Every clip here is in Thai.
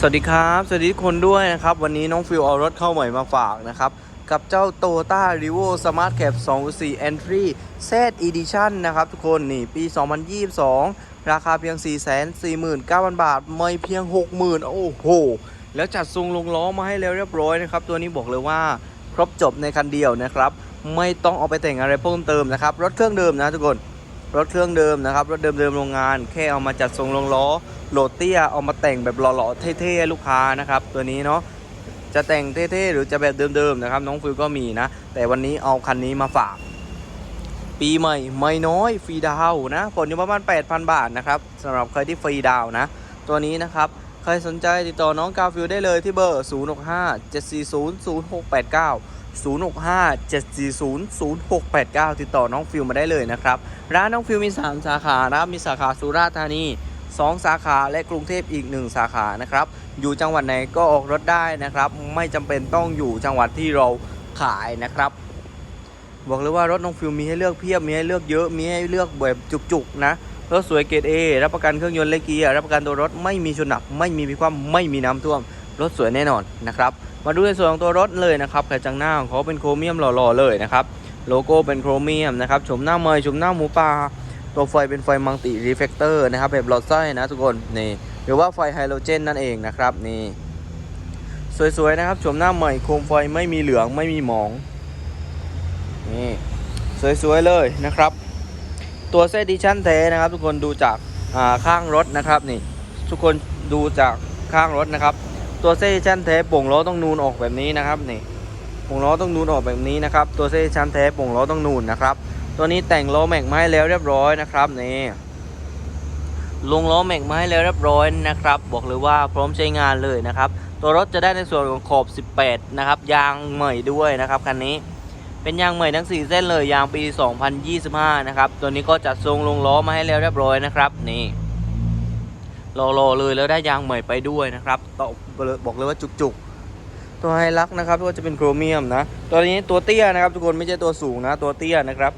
สวัสดีครับ สวัสดีทุกคนด้วยนะครับ วันนี้น้องฟิวเอารถเข้าใหม่มาฝากนะครับ กับเจ้า Toyota r e v o Smart Cap 2.4 Entry Z Edition นะครับทุกคนนี่ปี 2022 ราคาเพียง 449,000 บาท ไม่เพียง 60,000 โอ้โห แล้วจัดทรงลงล้อมาให้แล้วเรียบร้อยนะครับ ตัวนี้บอกเลยว่าครบจบในคันเดียวนะครับ ไม่ต้องเอาไปแต่งอะไรเพิ่มเติมนะครับ รถเครื่องเดิมนะทุกคน รถเครื่องเดิมนะครับ รถเดิมๆโรงงาน แค่เอามาจัดทรงลงล้อโหลดเตี้ยเอามาแต่งแบบหล่อๆเท่ๆลูกค้านะครับ ตัวนี้เนาะจะแต่งเท่ๆหรือจะแบบเดิมๆนะครับ น้องฟิลก็มีนะ แต่วันนี้เอาคันนี้มาฝาก ปีใหม่ไม่น้อยฟรีดาวนะผลอยู่ประมาณ 8,000 บาทนะครับสำหรับใครที่ฟรีดาวนะ ตัวนี้นะครับใครสนใจติดต่อน้องกาฟิลได้เลยที่เบอร์ 065 740 0689 065 740 0689 ติดต่อน้องฟิลมาได้เลยนะครับ ร้านน้องฟิลมี 3 สาขานะครับมีสาขาสุราษฎร์ธานี 2 สาขาและกรุงเทพอีก 1 สาขานะครับ อยู่จังหวัดไหนก็ออกรถได้นะครับ ไม่จำเป็นต้องอยู่จังหวัดที่เราขายนะครับ บอกเลยว่ารถน้องฟิลมีให้เลือกเพียบมีให้เลือกเยอะมีให้เลือกแบบจุกๆนะรถสวยเกรด A รับประกันเครื่องยนต์และเกียร์รับประกันตัวรถไม่มีชนหนักไม่มีพิคว่ำไม่มีน้ำท่วมรถสวยแน่นอนนะครับมาดูในส่วนของตัวรถเลยนะครับกระจังหน้าของเขาเป็นโครเมียมหล่อๆเลยนะครับ โลโก้เป็นโครเมียมนะครับชมหน้าเมยชมหน้าหมูป่าตัวไฟเป็นไฟมัลติรีเฟกเตอร์นะครับแบบหลอดไส้นะทุกคนนี่หรือว่าไฟไฮโดรเจนนั่นเองนะครับนี่สวยๆนะครับชมหน้าใหม่โคมไฟไม่มีเหลืองไม่มีหมองนี่สวยๆเลยนะครับ ตัวเซดิชั่นแท้นะครับ ทุกคนดูจากข้างรถนะครับนี่ทุกคนดูจากข้างรถนะครับ ตัวเซดิชั่นแท้ป่งล้อต้องนูนออกแบบนี้นะครับนี่ป่งล้อต้องนูนออกแบบนี้นะครับ ตัวเซดิชั่นแท้ป่งล้อต้องนูนนะครับ ตัวนี้แต่งล้อแม็กไม้แล้วเรียบร้อยนะครับนี่ลงล้อแม็กไม้แล้วเรียบร้อยนะครับ บอกเลยว่าพร้อมใช้งานเลยนะครับ ตัวรถจะได้ในส่วนของขอบ 18 นะครับ ยางใหม่ด้วยนะครับคันนี้เป็นยางใหม่ทั้ง 4 เส้นเลยยางปี 2025 นะครับ ตัวนี้ก็จัดทรงลงล้อมาให้แล้วเรียบร้อยนะครับนี่ รอๆเลยแล้วได้ยางใหม่ไปด้วยนะครับต่อบอกเลยว่าจุกๆ ตัวไฮลักนะครับก็จะเป็นโครเมียมนะตัวนี้ตัวเตี้ยนะครับ ทุกคนไม่ใช่ตัวสูงนะ ตัวเตี้ยนะครับ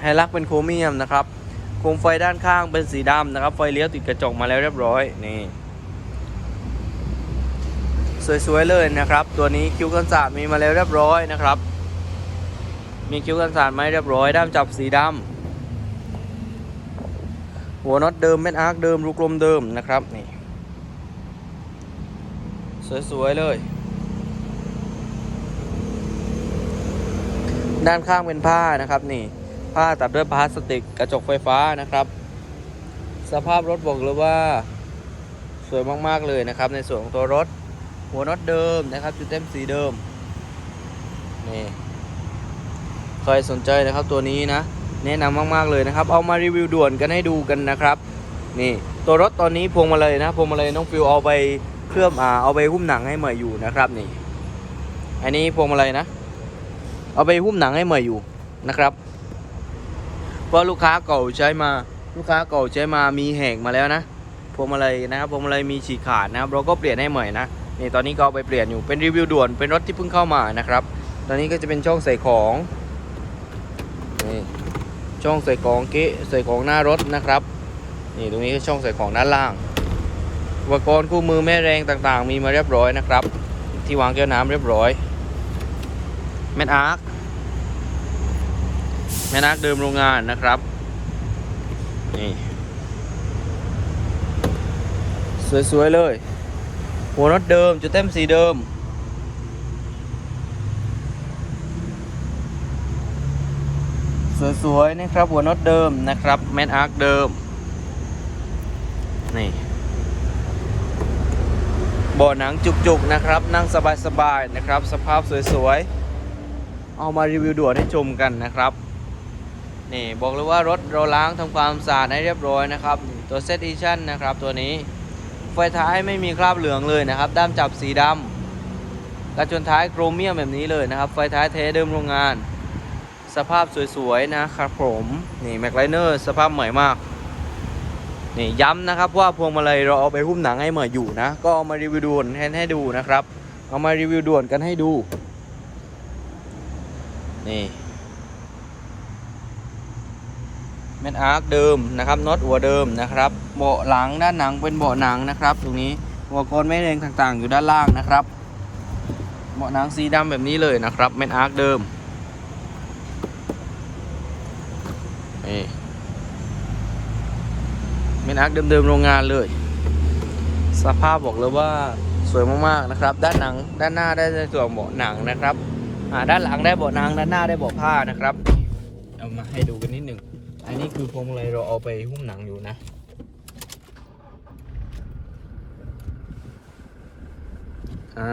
ไฮลักเป็นโครเมียมนะครับโคมไฟด้านข้างเป็นสีดำนะครับ ไฟเลี้ยวติดกระจกมาแล้วเรียบร้อยนี่สวยๆเลยนะครับ ตัวนี้คิ้วกันศาสตร์มีมาแล้วเรียบร้อยนะครับ มีคิ้วกันศาสตร์มาให้เรียบร้อยด้ามจับสีดำ หัวน็อตเดิมเม็ดอาร์คเดิมรูกลมเดิมนะครับนี่สวยๆเลย ด้านข้างเป็นผ้านะครับนี่ผ้าตัดด้วยพลาสติกกระจกไฟฟ้านะครับ สภาพรถบอกเลยว่าสวยมากๆเลยนะครับ ในส่วนของตัวรถ หัวน็อตเดิมนะครับจุดเต็มสีเดิมนี่ใครสนใจนะครับตัวนี้นะ แนะนำมากๆเลยนะครับ เอามารีวิวด่วนกันให้ดูกันนะครับ นี่ตัวรถตอนนี้พวงมาเลยนะพวงมาเลยน้องฟิวเอาไปเคลือบอ่าเอาไปหุ้มหนังให้ใหม่อยู่นะครับนี่ อันนี้พวงมาเลยนะ เอาไปหุ้มหนังให้ใหม่อยู่นะครับ เพราะลูกค้าเก่าใช้มาลูกค้าเก่าใช้มามีแหกมาแล้วนะพวงมาเลยนะครับพวงมาเลยมีฉีกขาดนะครับ เราก็เปลี่ยนให้ใหม่นะนี่ตอนนี้ก็เอาไปเปลี่ยนอยู่เป็นรีวิวด่วนเป็นรถที่เพิ่งเข้ามานะครับ ตอนนี้ก็จะเป็นช่องใส่ของนี่ ช่องใส่ของเกะใส่ของหน้ารถนะครับ นี่ตรงนี้ก็ช่องใส่ของด้านล่างอุปกรณ์คู่มือแม่แรงต่างๆ มีมาเรียบร้อยนะครับ ที่วางแก้วน้ำเรียบร้อย แมนอาร์คแม่นักเดิมโรงงานนะครับนี่สวยๆเลย หัวน็อตเดิมจุดเต็มสีเดิม สวยๆนะครับ หัวน็อตเดิมนะครับแมนอาร์คเดิม นี่เบาะหนังจุกๆนะครับ นั่งสบายๆนะครับ สภาพสวยๆ เอามารีวิวด่วนให้ชมกันนะครับ นี่บอกเลยว่ารถเราล้างทำความสะอาดให้เรียบร้อยนะครับ ตัวเซตอีชั่นนะครับตัวนี้ ไฟท้ายไม่มีคราบเหลืองเลยนะครับ ด้ามจับสีดำกระจนท้ายโครเมียมแบบนี้เลยนะครับ ไฟท้ายเทเดิมโรงงาน สภาพสวยๆนะครับผมนี่แม็กไลเนอร์สภาพใหม่มากนี่ย้ำนะครับว่าพวงมาลัยเราเอาไปหุ้มหนังให้ใหม่อยู่นะ ก็เอามารีวิวด่วนให้ให้ดูนะครับ เอามารีวิวด่วนกันให้ดู นี่เม็ดอาร์คเดิมนะครับน็อตหัวเดิมนะครับเบาะหลังด้านหนังเป็นเบาะหนังนะครับ ตรงนี้อุปกรณ์แม่เหล็กต่างๆ อยู่ด้านล่างนะครับเบาะหนังสีดำแบบนี้เลยนะครับแมนอาร์คเดิมนี่แมนอาร์คเดิมๆโรงงานเลย สภาพบอกเลยว่าสวยมากๆนะครับ ด้านหนังด้านหน้าได้ในส่วนเบาะหนังนะครับด้านหลังได้เบาะหนังด้านหน้าได้เบาะผ้านะครับเอามาให้ดูกันนิดหนึ่งอันนี้คือพวงมาลัยเราเอาไปหุ้มหนังอยู่นะอ่า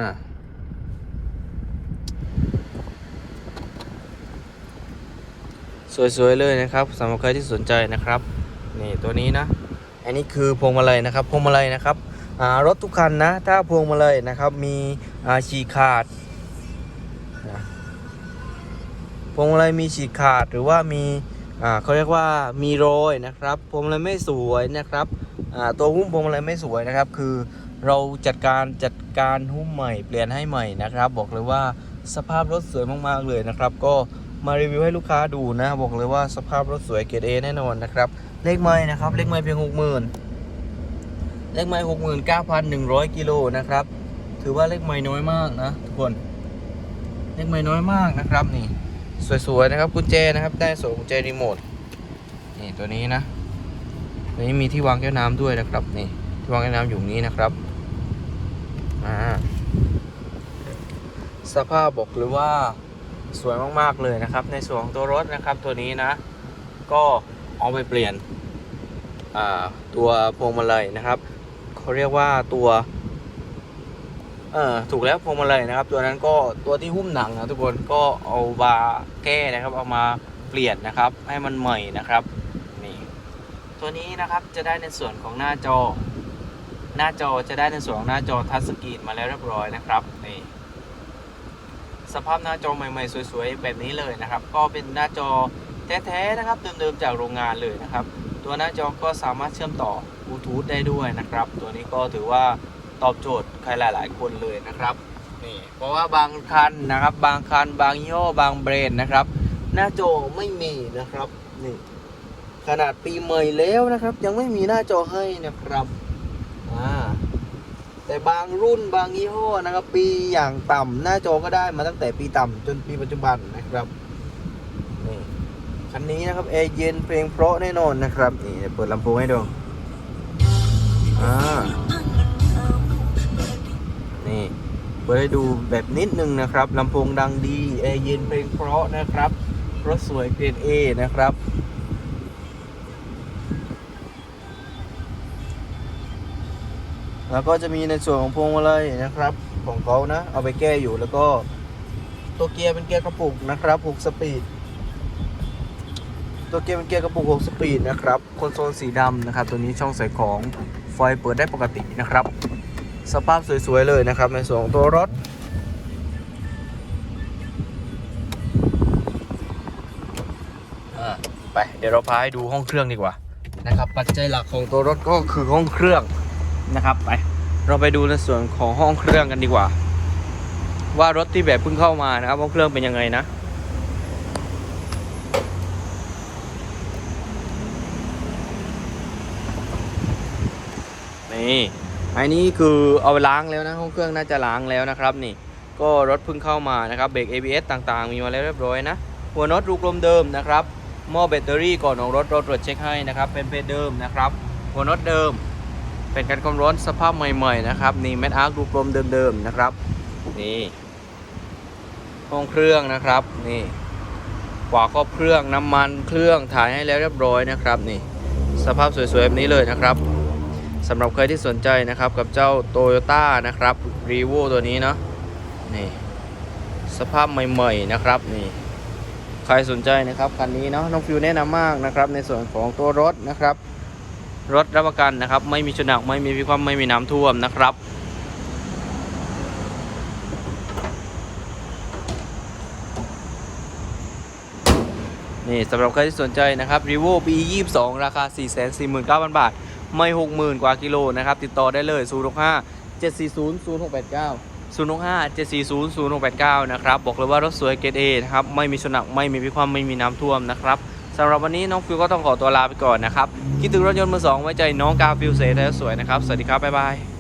สวยๆเลยนะครับสำหรับใครที่สนใจนะครับ นี่ตัวนี้นะ อันนี้คือพวงมาลัยนะครับพวงมาลัยนะครับรถทุกคันนะ ถ้าพวงมาลัยนะครับมีฉีกขาดนะพวงมาลัยมีฉีกขาดหรือว่ามีเขาเรียกว่ามีรอยนะครับพวงมาลัยไม่สวยนะครับตัวหุ้มพวงมาลัยไม่สวยนะครับ คือเราจัดการจัดการหุ้มใหม่เปลี่ยนให้ใหม่นะครับ บอกเลยว่าสภาพรถสวยมากๆเลยนะครับ ก็มารีวิวให้ลูกค้าดูนะ บอกเลยว่าสภาพรถสวยเกรดเอแน่นอนนะครับ เลขไม้นะครับ เลขไม้เพียงหกหมื่นเลขไม้หกหมื่นเก้าพันหนึ่งร้อยกิโลนะครับ ถือว่าเลขไม้น้อยมากนะทุกคน เลขไม้น้อยมากนะครับนี่ สวยๆนะครับกุญแจนะครับ ได้สวมกุญแจรีโมท นี่ตัวนี้นะ ตัวนี้มีที่วางแก้วน้ำด้วยนะครับ นี่ที่วางแก้วน้ำอยู่นี้นะครับ อ่า สภาพบอกเลยว่าสวยมากๆเลยนะครับ ในส่วนของตัวรถนะครับตัวนี้นะ ก็เอาไปเปลี่ยน ตัวพวงมาลัยนะครับเขาเรียกว่าตัวเออถูกแล้วพวงมาลัยนะครับ ตัวนั้นก็ตัวที่หุ้มหนังนะทุกคนก็เอาบาแก้นะครับ เอามาเปลี่ยนนะครับ ให้มันใหม่นะครับนี่ตัวนี้นะครับจะได้ในส่วนของหน้าจอ หน้าจอจะได้ในส่วนของหน้าจอทัชสกรีนมาแล้วเรียบร้อยนะครับนี่สภาพหน้าจอใหม่ๆสวยๆแบบนี้เลยนะครับ ก็เป็นหน้าจอแท้ๆนะครับเดิมๆจากโรงงานเลยนะครับ ตัวหน้าจอก็สามารถเชื่อมต่อบลูทูธได้ด้วยนะครับ ตัวนี้ก็ถือว่าตอบโจทย์ใครหลาย ๆ คนเลยนะครับนี่เพราะว่าบางคันนะครับ บางคันบางยี่ห้อบางแบรนด์นะครับ หน้าจอไม่มีนะครับนี่ขนาดปีใหม่แล้วนะครับ ยังไม่มีหน้าจอให้นะครับอ่าแต่บางรุ่นบางยี่ห้อนะครับ ปีอย่างต่ำหน้าจอก็ได้มาตั้งแต่ปีต่ำจนปีปัจจุบันนะครับ คันนี้นะครับแอร์เย็นเพลงเพราะแน่นอนนะครับนี่เดี๋ยวเปิดลำโพงให้ดูอ่านี่เปิดให้ดูแบบนิดนึงนะครับลำโพงดังดีแอร์เย็นเพลงเพราะนะครับรถสวยเกรด A นะครับแล้วก็จะมีในส่วนของพวงมาลัยนะครับ ของเขานะ เอาไปแก้อยู่แล้วก็ ตัวเกียร์เป็นเกียร์กระปุกนะครับ 6 สปีด ตัวเกียร์เป็นเกียร์กระปุก6สปีดนะครับคอนโซลสีดำนะครับ ตัวนี้ช่องใส่ของไฟเปิดได้ปกตินะครับ สภาพสวยๆเลยนะครับ ในส่วนของตัวรถอ่าไป เดี๋ยวเราพาให้ดูห้องเครื่องดีกว่านะครับ ปัจจัยหลักของตัวรถก็คือห้องเครื่องนะครับไปเราไปดูในส่วนของห้องเครื่องกันดีกว่า ว่ารถที่แบบเพิ่งเข้ามานะครับห้องเครื่องเป็นยังไงนะ นี่อันนี้คือเอาไปล้างแล้วนะห้องเครื่องน่าจะล้างแล้วนะครับนี่ ก็รถเพิ่งเข้ามานะครับเบรก ABS ต่างๆ มีมาแล้วเรียบร้อยนะ หัวน็อตรูกลมเดิมนะครับหม้อแบตเตอรี่ก่อนของรถรถตรวจเช็คให้นะครับ เป็นเพจเดิมนะครับ หัวน็อตเดิม เป็นการความร้อนสภาพใหม่ๆนะครับนี่แมทอาร์ครูกลมเดิมๆนะครับนี่ห้องเครื่องนะครับนี่ขวาก็เครื่องน้ำมันเครื่องถ่ายให้แล้วเรียบร้อยนะครับ นี่ สภาพสวยๆแบบนี้เลยนะครับ สำหรับใครที่สนใจนะครับกับเจ้า Toyota นะครับ r e v o ตัวนี้เนาะนี่สภาพใหม่ๆนะครับนี่ใครสนใจนะครับคันนี้เนาะน้องฟิวแนะนำมากนะครับในส่วนของตัวรถนะครับ รถรับประกันนะครับ ไม่มีชนหนักไม่มีพิความไม่มีน้ำท่วมนะครับนี่สำหรับใครที่สนใจนะครับ r e v o B 22 ราคา 449,000 บาท ไม่หกหมื่นกว่ากิโลนะครับ ติดต่อได้เลย065 740 0689 065 740 0689 นะครับ บอกเลยว่ารถสวยเกรดเอนะครับ ไม่มีชนักไม่มีพิความไม่มีน้ำท่วมนะครับสำหรับวันนี้น้องฟิวก็ต้องขอตัวลาไปก่อนนะครับ คิดถึงรถยนต์มือสองไว้ใจน้องกาฟิวเซทสวยนะครับ สวัสดีครับ บ๊ายบาย